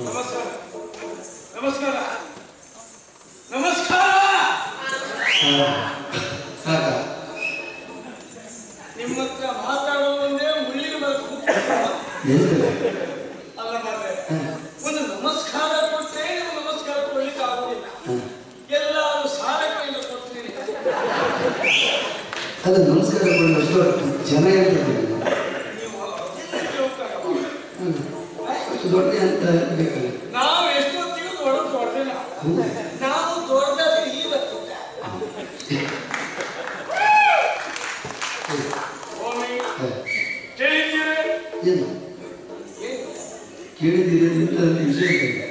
ನಮಸ್ಕಾರ. ನಮಸ್ಕಾರ. ನಮಸ್ಕಾರ. ನಿಮ್ಮ ಹತ್ರ ಮಾತಾಡೋ ಒಂದೇ ಮುಳ್ಳಿಗೆ ಬರೋದು ಅಲ್ಲ ಒಂದು ನಮಸ್ಕಾರ ಕೊಟ್ಟರೆ ನೀವು ನಮಸ್ಕಾರ ಕೊಡ್ಲಿಕ್ಕೆ ಆಗುದಿಲ್ಲ. ಎಲ್ಲರೂ ಸಾಲ ಕೈಯಿಂದ ಕೊಡ್ತೀರಿ. ಅದು ನಮಸ್ಕಾರ ಕೊಡಲು ಜನ ಹೇಳ್ತಾರೆ ದೊಡ್ಡ ಅಂತ ನಾವು ಎಷ್ಟು ಹೊಡೆದು ಹೊಡೆದಿಲ್ಲ ನಾವು ದೊಡ್ಡದು ಇಲ್ಲಿ ಬರ್ತಿದ್ದ ಕೇಳಿದ್ದೀರಿ ಇಂಥದ್ದು ವಿಷಯ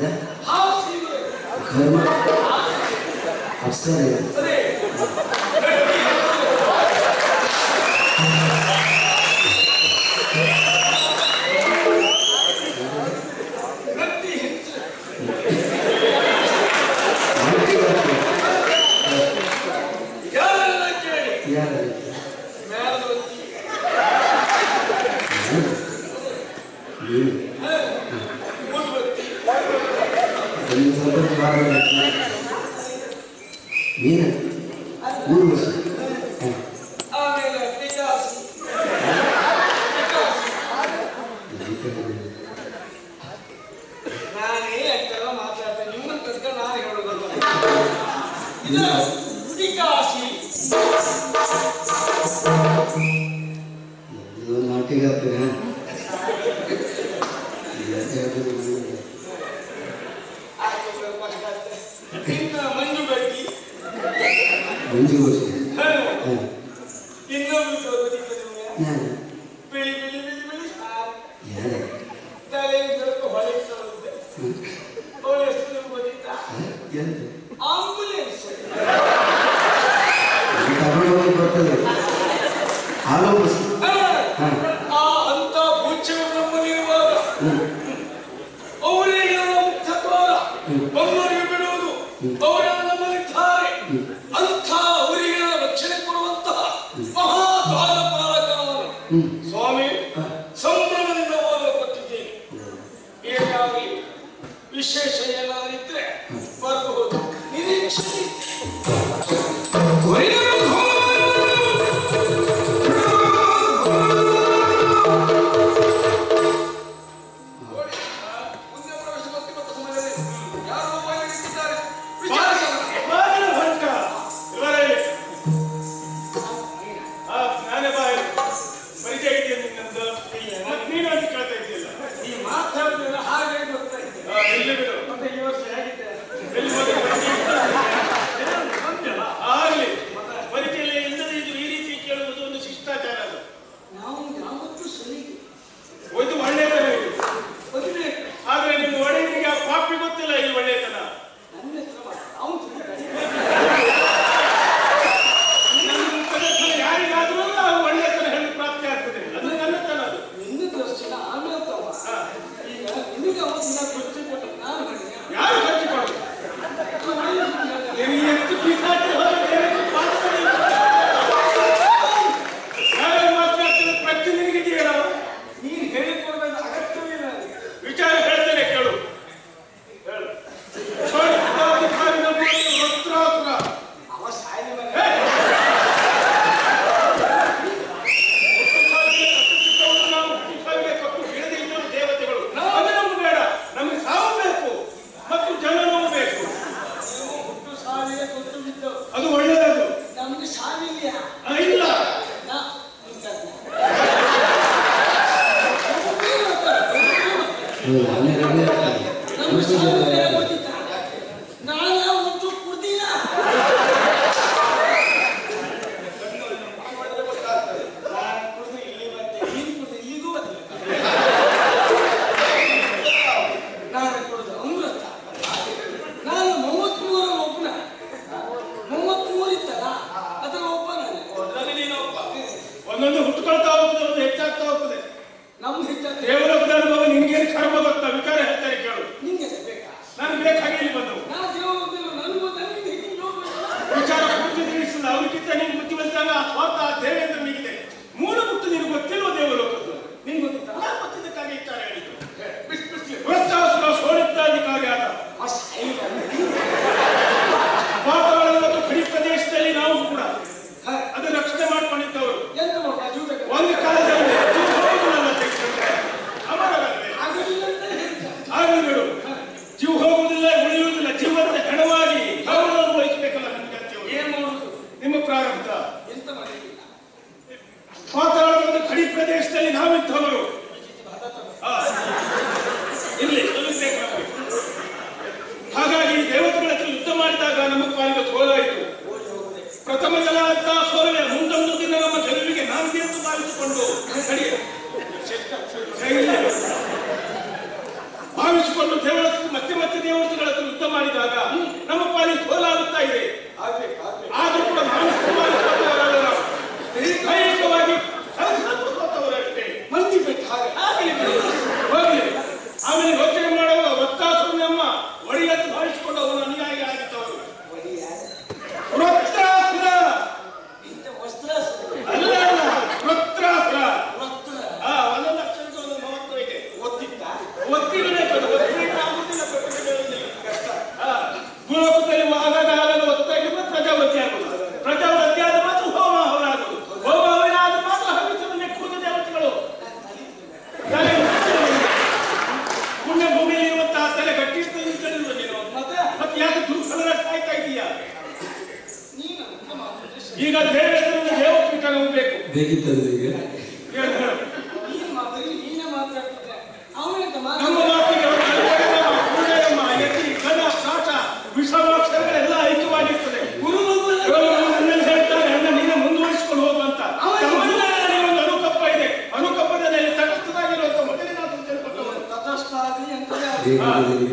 ねわかります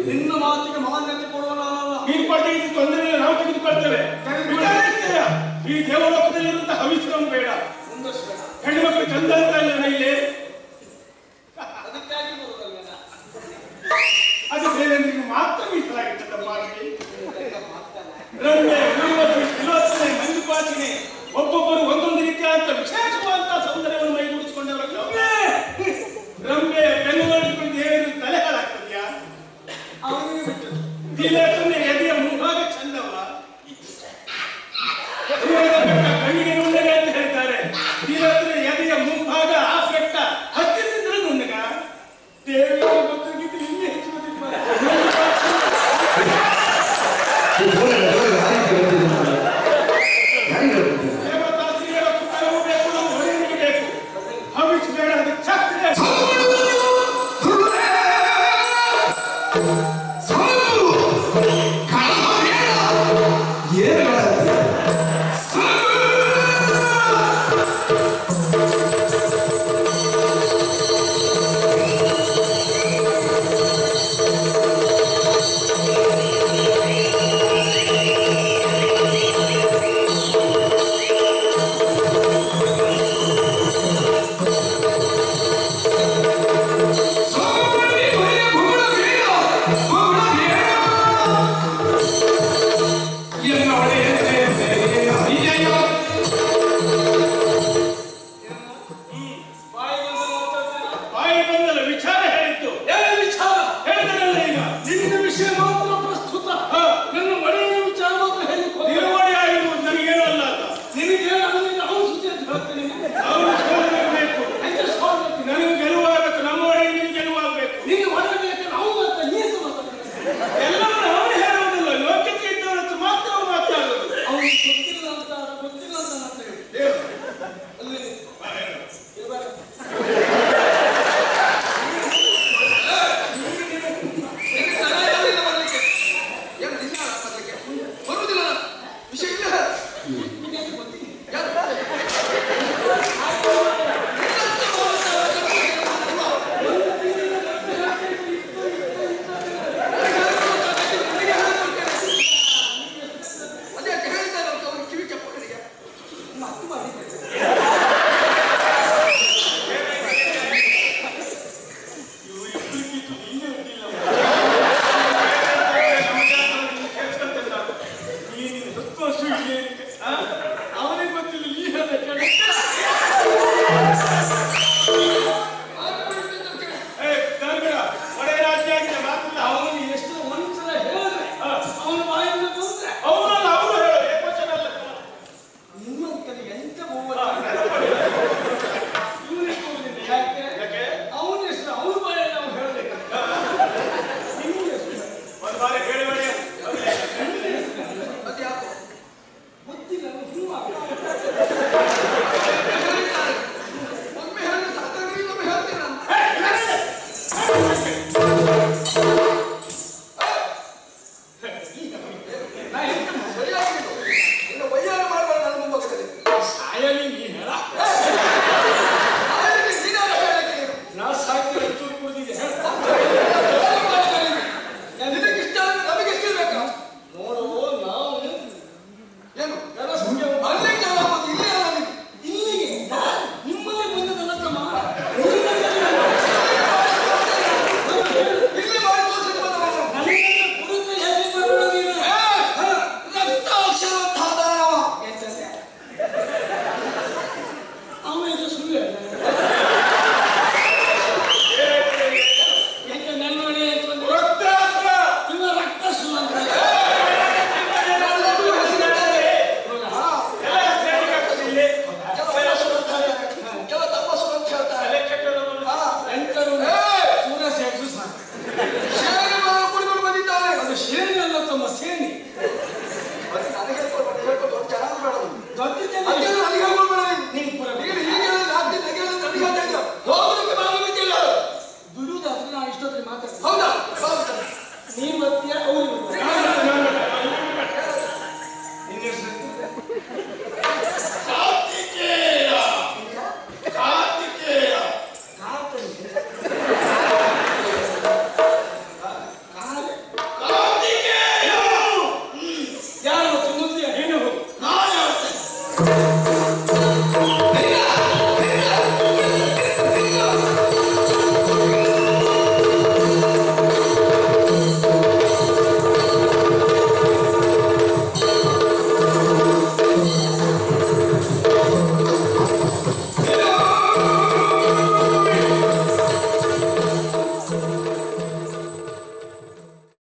ನಿನ್ನ ಮಾತಿಗೆ ಮಾನ್ಯತೆ ಕೊಡುವವನಲ್ಲ ನೀನ್ ಪಡೆದ ತೊಂದರೆ ಇಲ್ಲ ನಾವು ತೆಗೆದುಕೊಳ್ತೇವೆ. ಈ ದೇವಲೋಕದಲ್ಲಿ ಇರುವಂತಹ ಹವಿಸ್ಕೊಂಡು ಬೇಡ. ಹೆಣ್ಣು ಮಕ್ಕಳು ಚಂದ ಅಂತ ಇಲ್ಲ ಇಲ್ಲಿ.